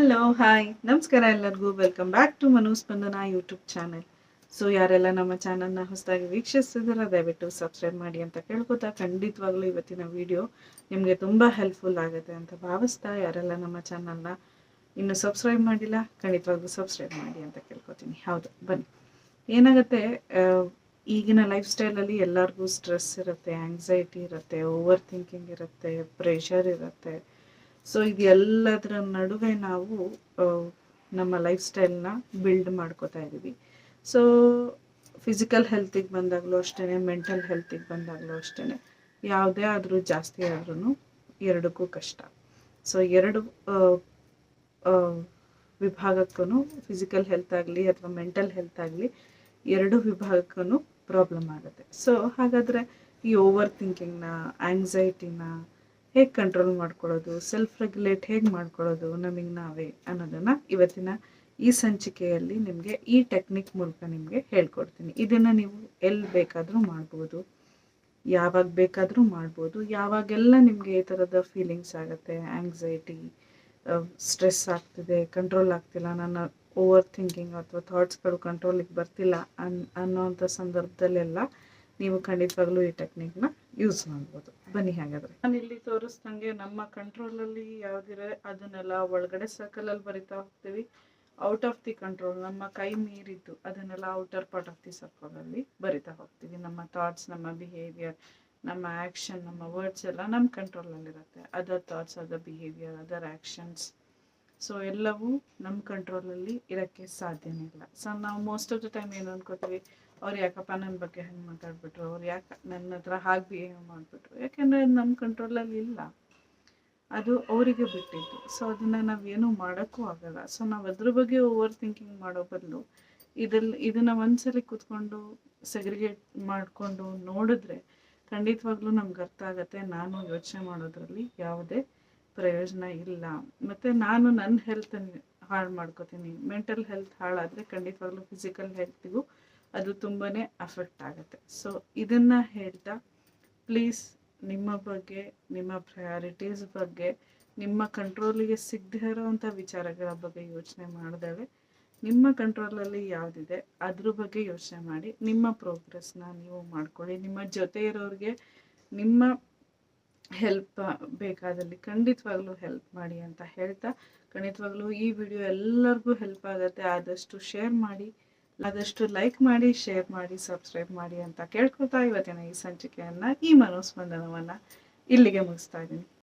Hello hi ನಮಸ್ಕಾರ ಎಲ್ಲರಿಗೂ. Welcome back to Manu Spandana YouTube channel so ಯಾರೆಲ್ಲ ನಮ್ಮ ಚಾನಲ್ನ ಹೊಸದಾಗಿ ವೀಕ್ಷಿಸ್ತಿದ್ದೀರ, ದಯವಿಟ್ಟು ಸಬ್ಸ್ಕ್ರೈಬ್ ಮಾಡಿ ಅಂತ ಕೇಳ್ಕೊತಾ ಖಂಡಿತವಾಗ್ಲೂ ಇವತ್ತಿನ ವಿಡಿಯೋ ನಿಮಗೆ ತುಂಬ ಹೆಲ್ಪ್ಫುಲ್ ಆಗುತ್ತೆ ಅಂತ ಭಾವಿಸ್ತಾ ಯಾರೆಲ್ಲ ನಮ್ಮ ಚಾನಲ್ನ ಇನ್ನು ಸಬ್ಸ್ಕ್ರೈಬ್ ಮಾಡಿಲ್ಲ, ಖಂಡಿತವಾಗ್ಲೂ ಸಬ್ಸ್ಕ್ರೈಬ್ ಮಾಡಿ ಅಂತ ಕೇಳ್ಕೊತೀನಿ. ಹೌದು, ಬನ್ನಿ. ಏನಾಗುತ್ತೆ ಈಗಿನ ಲೈಫ್ ಸ್ಟೈಲಲ್ಲಿ ಎಲ್ಲರಿಗೂ ಸ್ಟ್ರೆಸ್ ಇರುತ್ತೆ ಆಂಗ್ಸೈಟಿ ಇರುತ್ತೆ ಓವರ್ ಥಿಂಕಿಂಗ್ ಇರುತ್ತೆ ಪ್ರೆಷರ್ ಇರುತ್ತೆ. ಸೊ ಇದೆಲ್ಲದರ ನಡುವೆ ನಾವು ನಮ್ಮ ಲೈಫ್ ಸ್ಟೈಲ್ನ ಬಿಲ್ಡ್ ಮಾಡ್ಕೋತಾ ಇದ್ದೀವಿ. ಸೊ ಫಿಸಿಕಲ್ ಹೆಲ್ತಿಗೆ ಬಂದಾಗಲೂ ಅಷ್ಟೇ ಮೆಂಟಲ್ ಹೆಲ್ತಿಗೆ ಬಂದಾಗಲೂ ಅಷ್ಟೇ ಯಾವುದೇ ಆದರೂ ಜಾಸ್ತಿ ಆದ್ರೂ ಎರಡಕ್ಕೂ ಕಷ್ಟ. ಸೊ ಎರಡು ವಿಭಾಗಕ್ಕೂ ಫಿಸಿಕಲ್ ಹೆಲ್ತ್ ಆಗಲಿ ಅಥವಾ ಮೆಂಟಲ್ ಹೆಲ್ತ್ ಆಗಲಿ ಎರಡು ವಿಭಾಗಕ್ಕೂ ಪ್ರಾಬ್ಲಮ್ ಆಗುತ್ತೆ. ಸೊ ಹಾಗಾದರೆ ಈ ಓವರ್ ಥಿಂಕಿಂಗ್ನ ಆಂಗ್ಸೈಟಿನ ಹೇಗೆ ಕಂಟ್ರೋಲ್ ಮಾಡ್ಕೊಳ್ಳೋದು? ಸೆಲ್ಫ್ ರೆಗ್ಯುಲೇಟ್ ಹೇಗೆ ಮಾಡ್ಕೊಳ್ಳೋದು ನಮಗೆ ನಾವೇ ಅನ್ನೋದನ್ನು ಇವತ್ತಿನ ಈ ಸಂಚಿಕೆಯಲ್ಲಿ ನಿಮಗೆ ಈ ಟೆಕ್ನಿಕ್ ಮೂಲಕ ನಿಮಗೆ ಹೇಳ್ಕೊಡ್ತೀನಿ. ಇದನ್ನು ನೀವು ಎಲ್ಲಿ ಬೇಕಾದರೂ ಮಾಡ್ಬೋದು, ಯಾವಾಗ ಬೇಕಾದರೂ ಮಾಡ್ಬೋದು. ಯಾವಾಗೆಲ್ಲ ನಿಮಗೆ ಈ ಥರದ ಫೀಲಿಂಗ್ಸ್ ಆಗುತ್ತೆ ಆಂಗ್ಸೈಟಿ ಸ್ಟ್ರೆಸ್ ಆಗ್ತಿದೆ ಕಂಟ್ರೋಲ್ ಆಗ್ತಿಲ್ಲ, ನನ್ನ ಓವರ್ ಥಿಂಕಿಂಗ್ ಅಥವಾ ಥಾಟ್ಸ್ಗಳು ಕಂಟ್ರೋಲಿಗೆ ಬರ್ತಿಲ್ಲ ಅನ್, ಅನ್ನೋಂಥ ಸಂದರ್ಭದಲ್ಲೆಲ್ಲ ನೀವು ಖಂಡಿತವಾಗ್ಲೂ ಈ ಟೆಕ್ನಿಕ್ನ ಯೂಸ್ ಮಾಡ್ಬೋದು. ಬನ್ನಿ ಹಾಗಾದ್ರೆ. ನಾನು ಇಲ್ಲಿ ತೋರಿಸ್ದಂಗೆ ನಮ್ಮ ಕಂಟ್ರೋಲಲ್ಲಿ ಯಾವ್ದಿರ ಅದನ್ನೆಲ್ಲ ಒಳಗಡೆ ಸರ್ಕಲಲ್ಲಿ ಬರಿತಾ ಹೋಗ್ತೀವಿ. ಔಟ್ ಆಫ್ ದಿ ಕಂಟ್ರೋಲ್ ನಮ್ಮ ಕೈ ಮೀರಿದ್ದು ಅದನ್ನೆಲ್ಲ ಔಟರ್ ಪಾರ್ಟ್ ಆಫ್ ದಿ ಸರ್ಕಲಲ್ಲಿ ಬರಿತಾ ಹೋಗ್ತೀವಿ. ನಮ್ಮ ಥಾಟ್ಸ್ ನಮ್ಮ ಬಿಹೇವಿಯರ್ ನಮ್ಮ ಆಕ್ಷನ್ ನಮ್ಮ ವರ್ಡ್ಸ್ ಎಲ್ಲ ನಮ್ಮ ಕಂಟ್ರೋಲಲ್ಲಿರುತ್ತೆ other thoughts other behaviour other actions so ಎಲ್ಲವೂ ನಮ್ಮ ಕಂಟ್ರೋಲಲ್ಲಿ ಇರೋಕ್ಕೆ ಸಾಧ್ಯನೇ ಇಲ್ಲ. ಸೊ ನಾವು ಮೋಸ್ಟ್ ಆಫ್ ದ ಟೈಮ್ ಏನು ಅನ್ಕೋತೀವಿ, ಅವ್ರು ಯಾಕಪ್ಪ ನನ್ನ ಬಗ್ಗೆ ಹೆಂಗೆ ಮಾತಾಡ್ಬಿಟ್ರು, ಅವ್ರು ಯಾಕೆ ನನ್ನ ಹತ್ರ ಹಾಗೆ ಬಿಹೇವ್ ಮಾಡಿಬಿಟ್ರು. ಯಾಕೆಂದರೆ ಅದು ನಮ್ಮ ಕಂಟ್ರೋಲಲ್ಲಿ ಇಲ್ಲ. ಅದು ಅವರಿಗೆ ಬಿಟ್ಟಿದ್ದು. ಸೊ ಅದನ್ನು ನಾವೇನು ಮಾಡೋಕ್ಕೂ ಆಗಲ್ಲ. ಸೊ ನಾವು ಅದ್ರ ಬಗ್ಗೆ ಓವರ್ ಥಿಂಕಿಂಗ್ ಮಾಡೋ ಬದಲು ಇದಲ್ಲಿ ಇದನ್ನು ಒಂದ್ಸಲಿ ಕೂತ್ಕೊಂಡು ಸೆಗ್ರಿಗೇಟ್ ಮಾಡಿಕೊಂಡು ನೋಡಿದ್ರೆ ಖಂಡಿತವಾಗ್ಲೂ ನಮ್ಗೆ ಅರ್ಥ ಆಗುತ್ತೆ. ನಾನು ಯೋಚನೆ ಮಾಡೋದ್ರಲ್ಲಿ ಯಾವುದೇ ಪ್ರಯೋಜನ ಇಲ್ಲ. ಮತ್ತು ನಾನು ನನ್ನ ಹೆಲ್ತನ್ನು ಹಾಳು ಮಾಡ್ಕೋತೀನಿ. ಮೆಂಟಲ್ ಹೆಲ್ತ್ ಹಾಳಾದರೆ ಖಂಡಿತವಾಗ್ಲೂ ಫಿಸಿಕಲ್ ಹೆಲ್ತಿಗೂ ಅದು ತುಂಬಾ ಅಫೆಕ್ಟ್ ಆಗುತ್ತೆ. ಸೊ ಇದನ್ನು ಹೇಳ್ತಾ ಪ್ಲೀಸ್ ನಿಮ್ಮ ಬಗ್ಗೆ, ನಿಮ್ಮ ಪ್ರಯಾರಿಟೀಸ್ ಬಗ್ಗೆ, ನಿಮ್ಮ ಕಂಟ್ರೋಲಿಗೆ ಸಿಗದೇ ಇರೋವಂಥ ವಿಚಾರಗಳ ಬಗ್ಗೆ ಯೋಚನೆ ಮಾಡಿದಾವೆ. ನಿಮ್ಮ ಕಂಟ್ರೋಲಲ್ಲಿ ಯಾವುದಿದೆ, ಅದ್ರ ಬಗ್ಗೆ ಯೋಚನೆ ಮಾಡಿ, ನಿಮ್ಮ ಪ್ರೋಗ್ರೆಸ್ನ ನೀವು ಮಾಡ್ಕೊಳ್ಳಿ. ನಿಮ್ಮ ಜೊತೆ ಇರೋರಿಗೆ ನಿಮ್ಮ ಹೆಲ್ಪ್ ಬೇಕಾದಲ್ಲಿ ಖಂಡಿತವಾಗ್ಲೂ ಹೆಲ್ಪ್ ಮಾಡಿ ಅಂತ ಹೇಳ್ತಾ, ಖಂಡಿತವಾಗ್ಲೂ ಈ ವಿಡಿಯೋ ಎಲ್ಲರಿಗೂ ಹೆಲ್ಪ್ ಆಗುತ್ತೆ. ಆದಷ್ಟು ಶೇರ್ ಮಾಡಿ, ಆದಷ್ಟು ಲೈಕ್ ಮಾಡಿ ಶೇರ್ ಮಾಡಿ ಸಬ್ಸ್ಕ್ರೈಬ್ ಮಾಡಿ ಅಂತ ಕೇಳ್ಕೊತಾ ಇವತ್ತಿನ ಈ ಸಂಚಿಕೆಯನ್ನು, ಈ ಮನೋಸ್ಪಂದನವನ್ನು ಇಲ್ಲಿಗೆ ಮುಗಿಸ್ತಾ ಇದ್ದೀನಿ.